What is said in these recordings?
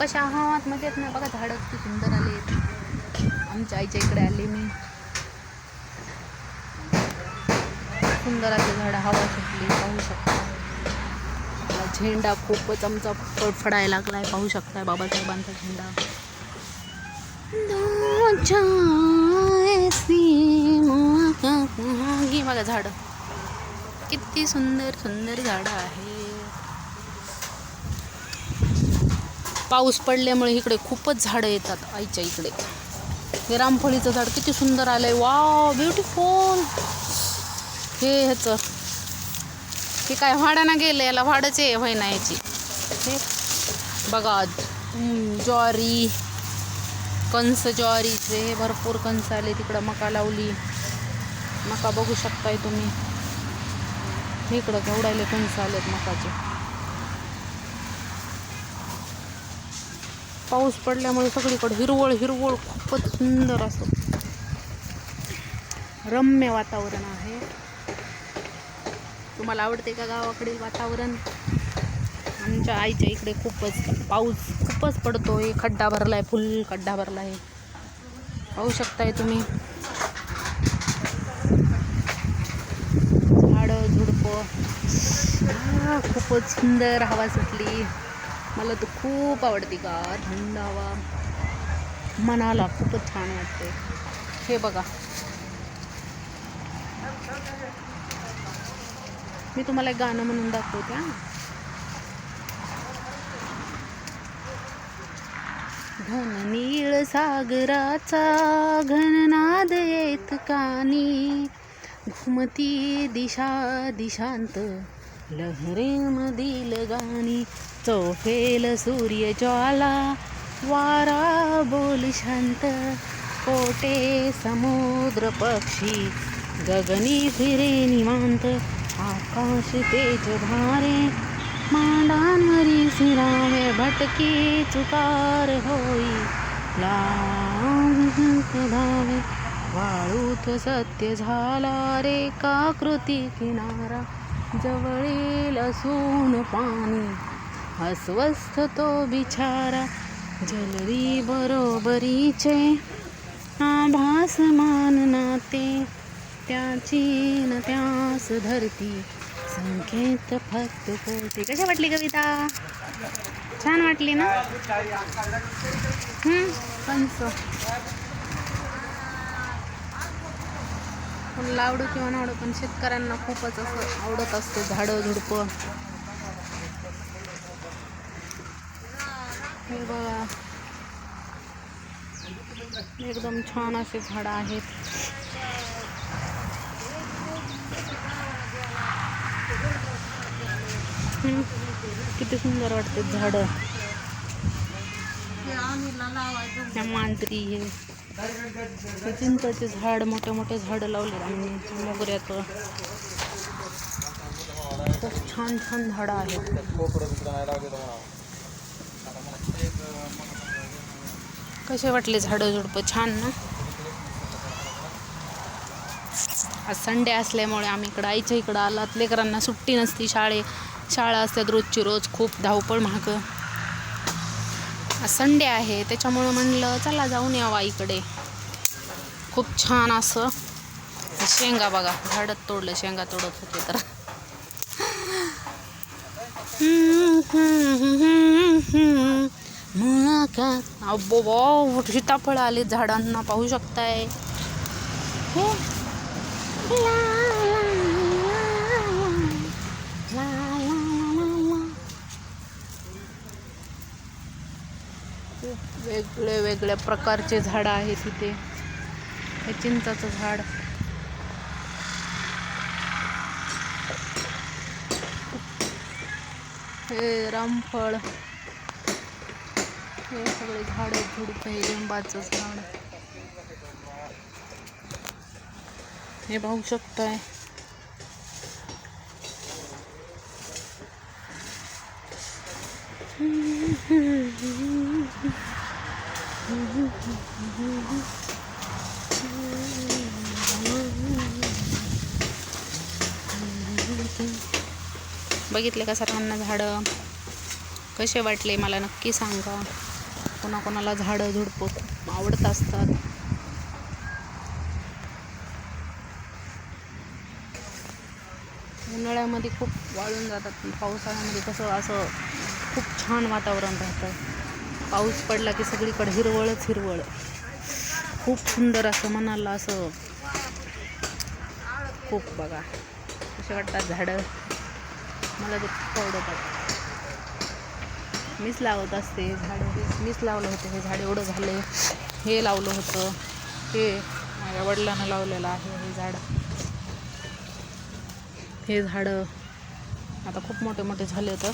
कशा आहात मजेत ना बघा झाडं किती सुंदर आले आमच्या आईच्या इकडे आले मी. सुंदर झाड झाडं हवा सुटली पाहू शकता. झेंडा खूपच आमचा फडफडायला लागलाय पाहू शकताय बाबासाहेबांचा झेंडा. बघा झाडं. किती सुंदर सुंदर झाडं आहे पाऊस पडल्यामुळे इकडे खूपच झाडं येतात आईच्या इकडे. हे रामफळीचं झाड किती सुंदर आलंय. वा ब्युटिफुल हे ह्याचं. हे काय वाडाना गेलं याला वाडच आहे होय ना याची. हे बघा ज्वारी कंस ज्वारीचे हे भरपूर कंस आले तिकडं मका लावली. मका बघू शकताय तुम्ही. इकडं केवढाले कंस आलेत मकाचे. पाऊस पडल्यामुळे सगळीकडे हिरवळ हिरवळ खूपच सुंदर असं रम्य वातावरण आहे. तुम्हाला आवडते का गावाकडील वातावरण? आमच्या आईच्या इकडे खूपच पाऊस खूपच पडतोय. खड्डा भरलाय फुल खड्डा भरलाय. पाहू शकताय तुम्ही. झाडं झुडपं. खूपच सुंदर हवा सुटली. मला तर खूप आवडते का थंड हवा. मनाला खूपच छान वाटते. हे बघा. मी तुम्हाला एक गाणं म्हणून दाखवते हा. घन नीळ सागराचा घननाद येत कानी. घुमती दिशा दिशांत लहरेमधील गाणी चौफेल सूर्य ज्वाला वारा बोल शांत कोटे समुद्र पक्षी गगनी फिरे निवांत आकाश तेज भारे मांडांवरी सिरावे भटकी चुकार होई लांब धावे वाळूत सत्य झाला रे कृती किनारा जवळील असून पाणी. अस्वस्थ तो बिचारा जलरी बरोबरीचे आभास मान नाते. त्याची न त्यास धरती. संकेत फक्त कोटी कशा वाटली कविता? छान वाटली ना? हम्म, कंस कोणाला आवडो किंवा नावडो पण शेतकऱ्यांना खूपच असं आवडत असतं. झाडं झुडपं. हे बघा. एकदम छान असे झाडं आहेत. किती सुंदर वाटते झाडं. मांजरी हे हे. चिंचाचे झाड मोठे मोठे झाडं लावले आम्ही मोगऱ्याचं. खूप छान छान झाडं आहेत. कसे वाटले झाडं झुडपं? छान ना? आज संडे असल्यामुळे आम्ही इकडं आईच्या इकडं आलात. लेकरांना सुट्टी नसती शाळे. शाळा असतात रोजची रोज. खूप धावपळ महाग. आज संडे आहे त्याच्यामुळं म्हणलं चला जाऊन यावा इकडे. खूप छान असं. शेंगा बघा झाडत तोडलं शेंगा तोडत होते तर. अब्बो सीताफळ आले झाडांना पाहू शकताय. हो. खूप वेगळे वेगळ्या प्रकारचे झाडं आहेत इथे. हे चिंचाचं झाड. हे रामफळ. हे सगळे झाड झुडप हे लिंबाचं झाड. हे पाहू शकताय. बघितले का सर्वांना झाडं? कसे वाटले मला नक्की सांगा. कोणाकोणाला झाडं झुडपं खूप आवडत असतात. उन्हाळ्यामध्ये खूप वाळून जातात पावसाळ्यामध्ये कसं असं खूप छान वातावरण राहतं. पाऊस पडला की सगळीकडे हिरवळच हिरवळ. खूप सुंदर असं मनाला असं खूप बघा. कसे वाटतात झाडं. मला ते खूप आवडतात मीच लावत असते झाडं. हे मीच लावलं होतं हे झाड एवढं झाले. हे लावलं होतं. हे माझ्या वडिलांना लावलेलं आहे हे झाड. हे झाडं. आता खूप मोठे मोठे झाले तर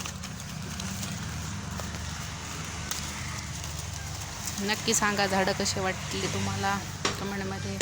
नक्की सांगा झाडं कसे वाटले तुम्हाला कमेंटमध्ये.